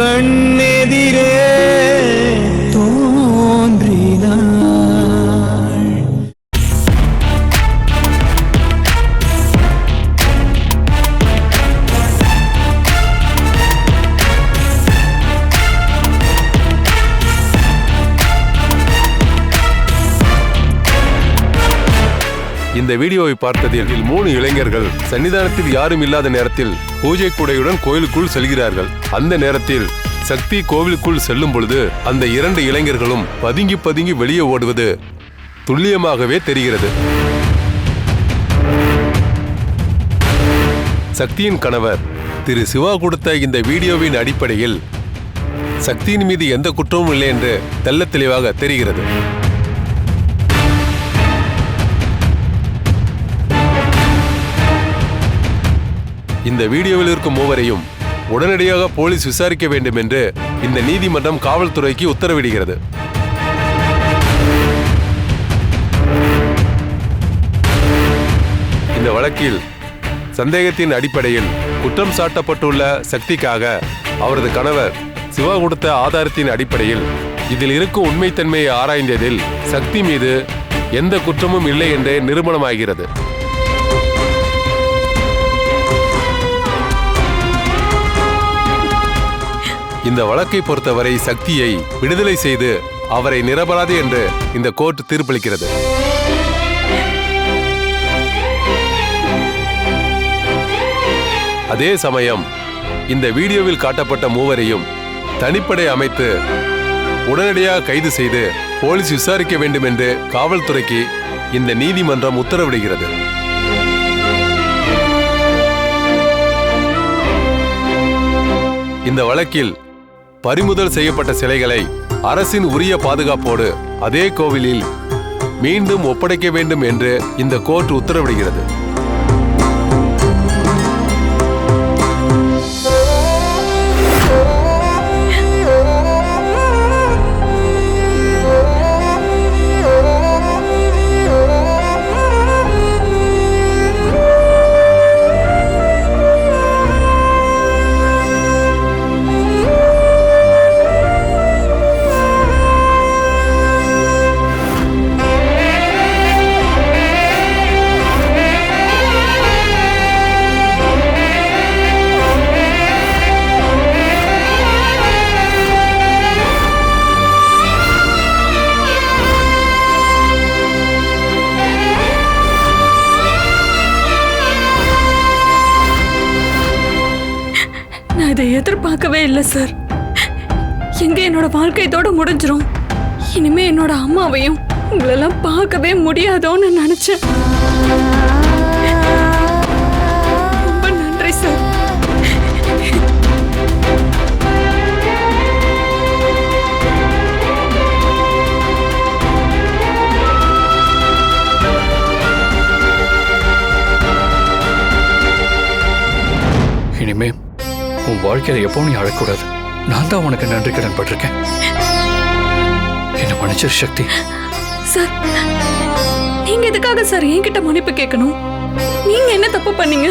கண்ணெதிரே இந்த வீடியோவை பார்த்ததில் மூணு இளைஞர்கள் சன்னிதானத்தில் யாரும் இல்லாத நேரத்தில் பூஜை கூடையுடன் கோயிலுக்குள் செல்கிறார்கள். அந்த நேரத்தில் சக்தி கோவிலுக்குள் செல்லும் பொழுது அந்த இரண்டு இளைஞர்களும் பதுங்கி பதுங்கி வெளியே ஓடுவது துல்லியமாகவே தெரிகிறது. சக்தியின் கணவர் திரு சிவா கொடுத்த இந்த வீடியோவின் அடிப்படையில் சக்தியின் மீது எந்த குற்றமும் இல்லை என்று தெள்ள தெளிவாக தெரிகிறது. இந்த வீடியோவில் இருக்கும் மூவரையும் உடனடியாக போலீஸ் விசாரிக்க வேண்டும் என்று இந்த நீதிமன்றம் காவல்துறைக்கு உத்தரவிடுகிறது. இந்த வழக்கில் சந்தேகத்தின் அடிப்படையில் குற்றம் சாட்டப்பட்டுள்ள சக்திக்காக அவரது கணவர் சிவா கொடுத்த ஆதாரத்தின் அடிப்படையில் இதில் இருக்கும் உண்மைத்தன்மையை ஆராய்ந்ததில் சக்தி மீது எந்த குற்றமும் இல்லை என்றே நிரூபணமாகிறது. இந்த வழக்கை பொறுத்தவரை சக்தியை விடுதலை செய்து அவரை நிரபராது என்று இந்த கோர்ட் தீர்ப்பளிக்கிறது. அதே சமயம் இந்த வீடியோவில் காட்டப்பட்ட மூவரையும் தனிப்படை அமைத்து உடனடியாக கைது செய்து போலீஸ் விசாரிக்க வேண்டும் என்று காவல்துறைக்கு இந்த நீதிமன்றம் உத்தரவிடுகிறது. இந்த வழக்கில் பறிமுதல் செய்யப்பட்ட சிலைகளை அரசின் உரிய பாதுகாப்போடு அதே கோவிலில் மீண்டும் ஒப்படைக்க வேண்டும் என்று இந்த கோர்ட் உத்தரவிடுகிறது. எதிர்பார்க்கவே இல்லை சார் எங்க என்னோட வாழ்க்கை இதோட முடிஞ்சிரும். இனிமே என்னோட அம்மாவையும் உங்களெல்லாம் பார்க்கவே முடியாதோன்னு நினைச்சேன். உன் வாழ்க்கையில எப்பவும் நீ அழக்கூடாது. நான் தான் உனக்கு நன்றி கடன் பட்டிருக்கேன். என்ன மன்னிச்சிரு சக்தி. சார் நீங்க எதுக்காக சார் என்கிட்ட மன்னிப்பு கேட்கணும்? நீங்க என்ன தப்பு பண்ணீங்க?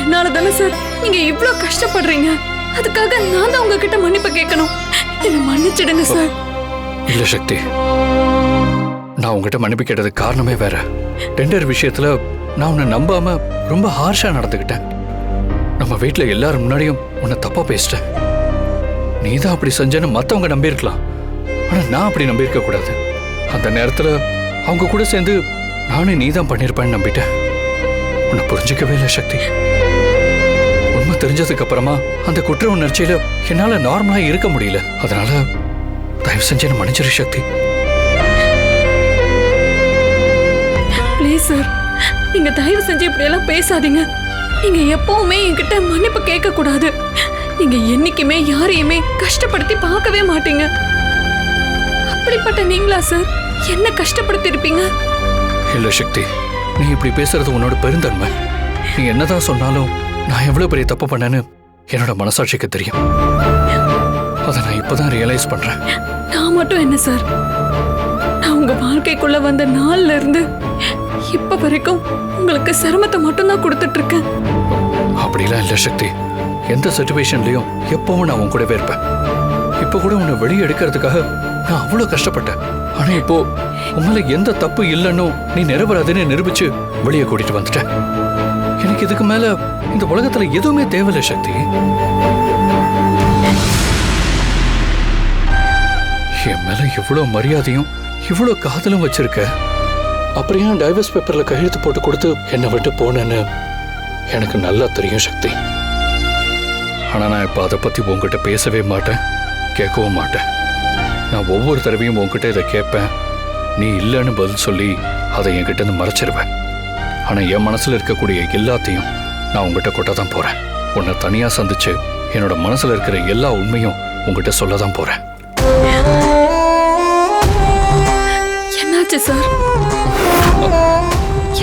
என்னால தானே சார் நீங்க இவ்ளோ கஷ்டப்படுறீங்க. அதுக்காக நான் தான் உங்ககிட்ட மன்னிப்பு கேட்கணும். என்ன மன்னிச்சிடுங்க சார். இல்ல சக்தி. நான் உங்ககிட்ட மன்னிப்பு கேட்டதுக்கு காரணமே வேற. டெண்டர் விஷயத்துல நான் உன்னை நம்பாம ரொம்ப ஹார்ஷா நடந்துக்கிட்டேன். நம்ம வீட்டில் எல்லாரும் முன்னாடியும் உன்னை தப்பா பேசிட்டேன். நீ தான் அப்படி செஞ்சேன்னு மத்தவங்க நம்பியிருக்கலாம். ஆனா நான் அப்படி நம்பியிருக்க கூடாது. அந்த நேரத்துல அவங்க கூட சேர்ந்து நானே நீ தான் பண்ணியிருப்பேன்னு நம்பிட்டேன். உன்னை புரிஞ்சுக்கவே இல்லை சக்தி. உண்மை தெரிஞ்சதுக்கு அப்புறமா அந்த குற்ற உணர்ச்சியில என்னால நார்மலா இருக்க முடியல. அதனால தயவு செஞ்சு என்ன மன்னிச்சிரு சக்தி. ப்ளீஸ் சார் நீங்க தயவு செஞ்சு இப்படி எல்லாம் பேசாதீங்க. நீங்க எப்பவுமே என்கிட்ட மன்னிப்பு கேட்க கூடாது நீங்க என்னைக்குமே யாரையுமே கஷ்டப்படுத்தி பார்க்கவே மாட்டீங்க. அப்படிப்பட்ட நீங்களா சார்? என்ன கஷ்டப்படுத்தி இருப்பீங்க இல்ல சக்தி. நீ இப்படி பேசுறது உன்னோட பெருந்தன்மை. நீ என்னதான் சொன்னாலும் நான் எவ்வளவு பெரிய தப்பு பண்ணேன்னு என்னோட மனசாட்சிக்கு தெரியும். அதை நான் இப்பதான் ரியலைஸ் பண்றேன். நான் மட்டும் என்ன சார்? நான் உங்க வாழ்க்கைக்குள்ள வந்த நாள்ல இருந்து இப்ப வரைக்கும் உங்களுக்கு சிரமத்தை மட்டும்தான் கொடுத்துட்டு இருக்கேன் அப்படிலாம் இல்ல சக்தி. எந்த சுச்சுவேஷன்லயும் எப்பவும் நான் உன் கூடவே இருப்பேன். இப்ப கூட உன்னை வெளியே எடுக்கிறதுக்காக நான் அவ்வளவு கஷ்டப்பட்டேன். ஆனா இப்போ உன் மேல எந்த தப்பு இல்லைன்னு நீ நிரபராதுன்னு நிரூபிச்சு வெளியே கூட்டிட்டு வந்துட்டேன். எனக்கு இதுக்கு மேல இந்த உலகத்துல எதுவுமே தேவையில்லை சக்தி. என் மேல எவ்வளவு மரியாதையும் இவ்வளோ காதலும் வச்சிருக்க? அப்புறம் ஏன் டைவர்ஸ் பேப்பர்ல கையெழுத்து போட்டு கொடுத்து என்னை விட்டு போனேன்னு? எனக்கு நல்லா தெரியும் சக்தி. ஆனா நான் இப்போ அதை பத்தி உன்கிட்ட பேசவே மாட்டேன். கேட்கவும் மாட்டேன். நான் ஒவ்வொரு தடவையும் உங்ககிட்ட இதை கேட்பேன். நீ இல்லைன்னு பதில் சொல்லி அதை என்கிட்ட இருந்து மறைச்சிருவேன். ஆனா என் மனசுல இருக்கக்கூடிய எல்லாத்தையும் நான் உங்ககிட்ட கொட்ட தான் போறேன். உன்னை தனியா சந்திச்சு என்னோட மனசுல இருக்கிற எல்லா உண்மையும் உங்ககிட்ட சொல்ல தான் போறேன். என்னாச்சு சார்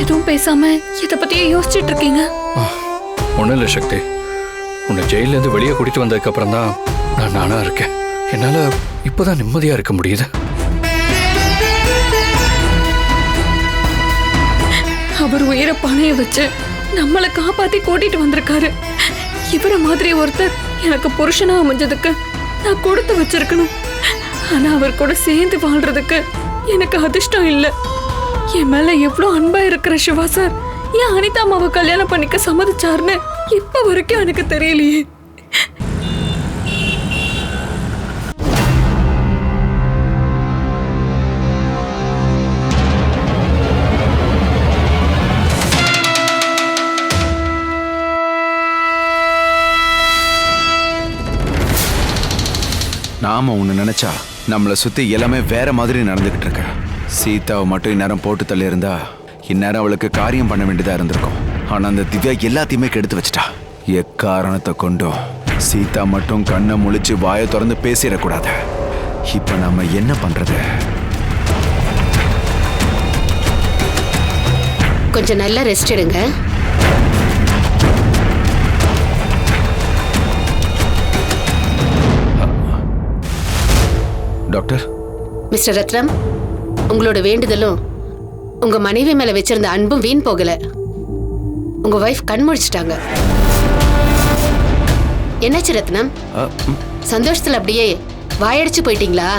எதுவும் பேசாம இத பத்தியே யோசிச்சுட்டு இருக்கீங்க? ஒன்றும் இல்லை சக்தி. உன்னை ஜெயிலேருந்து வெளியே கூட்டிட்டு வந்ததுக்கு அப்புறம் தான் நான் நானா இருக்கேன். என்னால் இப்போதான் நிம்மதியாக இருக்க முடியுது. அவர் உயிரை பணைய வச்சு நம்மளை காப்பாத்தி கூட்டிட்டு வந்திருக்காரு. இவர மாதிரி ஒருத்தர் எனக்கு புருஷனா அமைஞ்சதுக்கு நான் கொடுத்து வச்சிருக்கணும். ஆனா அவர் கூட சேர்ந்து வாழ்றதுக்கு எனக்கு அதிர்ஷ்டம் இல்லை. என் மேல எவ்வளோ அன்பா இருக்கிற சிவா சார் ஏன் அனிதா அம்மாவை கல்யாணம் பண்ணிக்க சம்மதிச்சாருன்னு இப்ப வரைக்கும் எனக்கு தெரியலையே. நாம ஒன்று நினைச்சா நம்மளை சுற்றி எல்லாமே வேற மாதிரி நடந்துகிட்டு இருக்கு. சீதாவை மட்டும் இந்நேரம் போட்டு தள்ளி இருந்தா இந்நேரம் அவளுக்கு காரியம் பண்ண வேண்டியதா இருந்திருக்கும். ஆனா அந்த திவ்யா எல்லாத்தையுமே கெடுத்து வச்சிட்டா. எக்காரணத்தை கொண்டும் சீதா மட்டும் கண்ணை முழிச்சு வாயை திறந்து பேசிடக்கூடாது. இப்ப நாம என்ன பண்றது? கொஞ்சம் நல்லா ரெஸ்ட் எடுங்க. டாக்டர்? மிஸ்டர் ரத்னம் உங்களோட வேண்டுதலும் உங்க மனைவி மேல வச்சிருந்த அன்பும் வீண் போகல. உங்க வைஃப் கண் முழிச்சிட்டாங்க. என்னாச்சு ரத்னம்? சந்தோஷத்துல அப்படியே வாயடிச்சு போயிட்டீங்களா?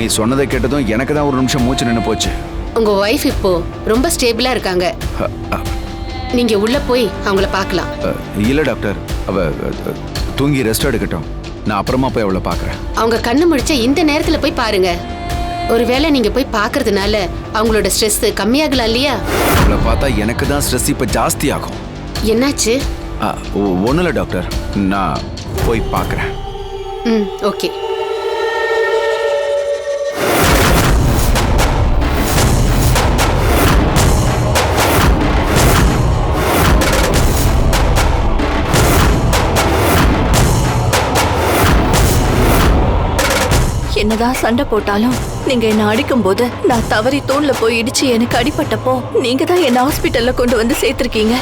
நீ சொன்னதை கேட்டதும் எனக்கு தான் ஒரு நிமிஷம் மூச்சு நின்று போச்சு. உங்க வைஃப் இப்போ ரொம்ப ஸ்டேபிளா இருக்காங்க. நீங்க உள்ள போய் அவங்கள பார்க்கலாம். இல்ல டாக்டர். அவ தூங்கி ரெஸ்ட் எடுக்கட்டும். நான் அப்புறமா போய் அவளை பார்க்கறேன். அவங்க கண்ணு முழிச்ச இந்த நேரத்துல போய் பாருங்க. ஒருவேளை நீங்க போய் பார்க்கறதுனால அவங்களோட ஸ்ட்ரெஸ் கம்மியாகலாம் இல்லையா? அவளை பார்த்தா எனக்கு தான் ஸ்ட்ரெஸ் இப்போ ஜாஸ்தி ஆகும் என்னாச்சு ஒன்றும் இல்லை டாக்டர் நான் போய் பார்க்குறேன். ம் ஓகே என்னதான் சண்டை போட்டாலும் நீங்க என்ன அடிக்கும் போது நான் தவறி தூண்ல போய் இடிச்சு எனக்கு அடிபட்டப்போ நீங்க தான் என்ன ஹாஸ்பிட்டல்ல கொண்டு வந்து சேர்த்திருக்கீங்க.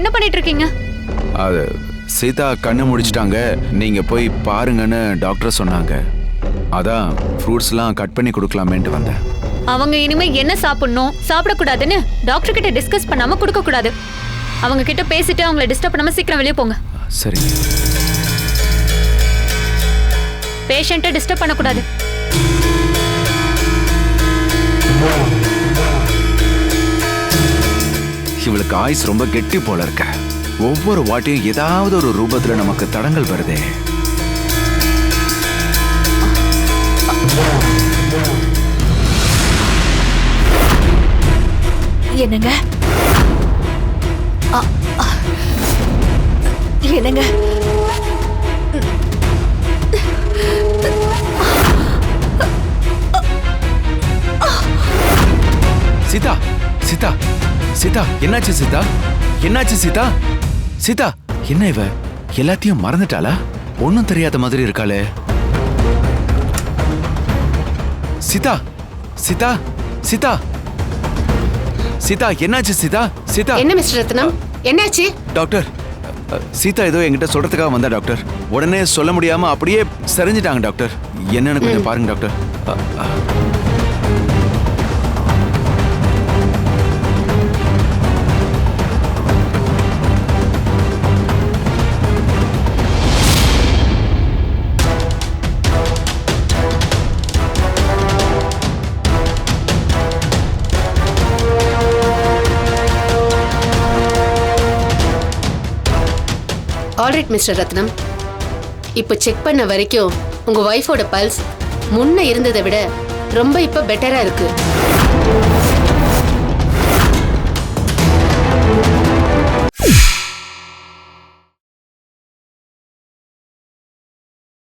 என்ன பண்ணிட்டு இருக்கீங்க அது சீதா கண்ணு முடிச்சிட்டாங்க. நீங்கள் போய் பாருங்கன்னு டாக்டர் சொன்னாங்க. அதான் ஃப்ரூட்ஸ்லாம் கட் பண்ணி கொடுக்கலாமேன்ட்டு வந்தேன். அவங்க இனிமே என்ன சாப்பிடணும் சாப்பிடக்கூடாதுன்னு டாக்டர் கிட்ட டிஸ்கஸ் பண்ணாம கொடுக்க கூடாது அவங்க கிட்ட பேசிட்டு அவங்கள டிஸ்டர்ப் பண்ணாம சீக்கிரம் வெளியே போங்க. சரி. பேஷண்ட்டை டிஸ்டர்ப் பண்ணக்கூடாது. இவளுக்கு ஆயுஸ் ரொம்ப கெட்டி போல இருக்க. ஒவ்வொரு வாட்டியும் ஏதாவது ஒரு ரூபத்தில் நமக்கு தடங்கள் வருதே. என்னங்க. என்னங்க? சீதா சீதா. சீதா என்னாச்சு சீதா? என்னாச்சு சீதா? சீதா என்ன இவ? எல்லாத்தையும் மறந்துட்டாளா? ஒன்னும் தெரியாத மாதிரி இருக்காளே. சீதா சீதா சீதா. சீதா என்னாச்சு சீதா? சீதா. என்ன மிஸ்டர் ரத்னம்? என்னாச்சு? டாக்டர் சீதா ஏதோ என்கிட்ட சொல்றதுக்காக வந்தா டாக்டர். உடனே சொல்ல முடியாம அப்படியே சரிஞ்சிட்டாங்க டாக்டர். என்னன்னு கொஞ்சம் பாருங்க டாக்டர். ஆல்ரைட் மிஸ்டர் ரத்னம் இப்போ செக் பண்ண வரைக்கும் உங்கள் ஒய்ஃபோட பல்ஸ் முன்ன இருந்ததை விட ரொம்ப இப்போ பெட்டராக இருக்குது